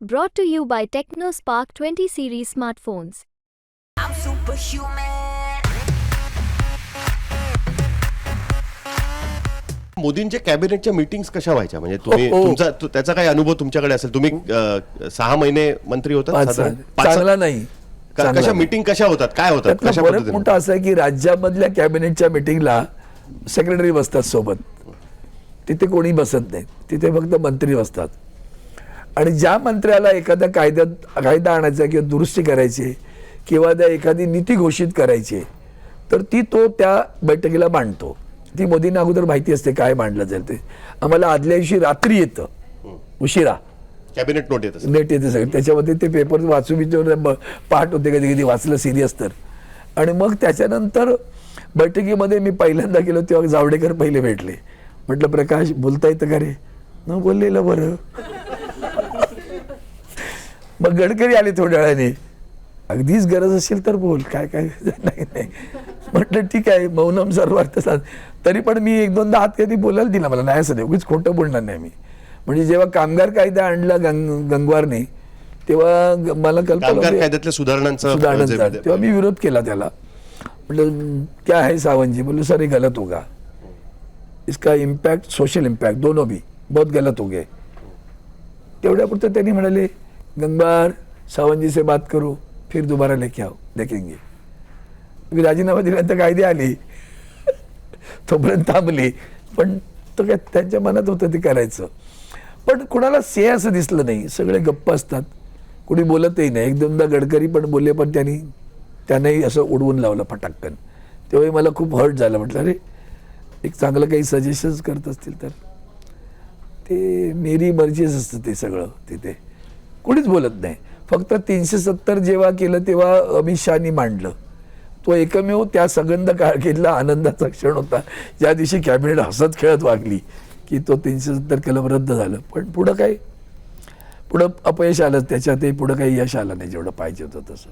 Brought to you by TechnoSpark 20 series smartphones. I'm superhuman. मोदींच्या कॅबिनेटच्या meetings कशा व्हायच्या म्हणजे तुम्ही हो, हो. तुमचा तु- त्याचा काही अनुभव तुमच्याकडे असेल तुम्ही अ, सहा महिने मंत्री पाच साधारण? पाच- चांगला नाही क- चांगला कशा नाही. मीटिंग कशा होतात काय होतात त्यातला कशा फरक पद्धतीने मोठा असा आहे की राज्यामधल्या कॅबिनेटच्या मिटिंगला सेक्रेटरी बसतात सोबत तिथे कोणी बसत नाही तिथे फक्त मंत्री बसतात आणि ज्या मंत्र्याला एखाद्या कायद्यात कायदा आणायचा किंवा दुरुस्ती करायची किंवा त्या एखादी नीती घोषित करायची तर ती तो त्या बैठकीला मांडतो. ती मोदींना अगोदर माहिती असते काय मांडलं जाईल ते. आम्हाला आदल्या दिवशी रात्री येतं. उशिरा. कॅबिनेट नोट येत नेट येते सगळं त्याच्यामध्ये ते पेपर वाचू म- पाठ होते कधी कधी वाचलं सिरियस तर. आणि मग त्याच्यानंतर बैठकीमध्ये मी पहिल्यांदा गेलो तेव्हा जावडेकर पहिले भेटले. म्हटलं प्रकाश बोलता येतं का रे न बोललेलं बरं. मग गडकरी आले थोड्या वेळाने. अगदीच गरज असेल तर बोल काय काय नाही नाही. म्हटलं ठीक आहे मौनम सर्वार्थ साध तरी पण मी एक दोनदा हात कधी बोलायला दिला मला. नाही असं उगीच खोटं बोलणार नाही मी. म्हणजे जेव्हा कामगार कायदा आणला गंग गंगवारने तेव्हा मला कल्पना सुधारणांचं सुधारणांचा. जे- तेव्हा मी विरोध केला त्याला. म्हटलं क्या है सावन जी बोले सर ये गलत होगा. इसका इम्पैक्ट सोशल इम्पैक्ट दोनों भी बहुत गलत हो गए तेवढ्यापुरतं त्यांनी म्हणाले गंगबार सावंत जी से बात करो फिर दोबारा लेके आओ देखेंगे। मी राजीनामा दिल्यानंतर कायदे आली तोपर्यंत थांबली पण तो काय त्यांच्या मनात होतं ते करायचं. पण कुणाला से असं दिसलं नाही सगळे गप्प असतात. कुणी बोलतही नाही एक दोनदा गडकरी पण बोलले पण त्यांनी त्यांनाही असं उडवून लावलं फटाक्कन. तेव्हाही मला खूप हर्ट झालं म्हटलं अरे एक चांगलं काही सजेशन्स करत असतील तर. ते मेरी मर्जीच असतं ते सगळं तिथे. कोणीच बोलत नाही. फक्त तीनशे सत्तर जेव्हा केलं तेव्हा अमित शहानी मांडलं. तो एकमेव त्या सगंध कारकिर्दीला आनंदाचा क्षण होता. ज्या दिवशी कॅबिनेट हसत खेळत वागली की तो तीनशे सत्तर कलम रद्द झालं. पण पुढं काय? पुढं अपयश आलं त्याच्यातही पुढं काही यश आलं नाही जेवढं पाहिजे होतं तसं.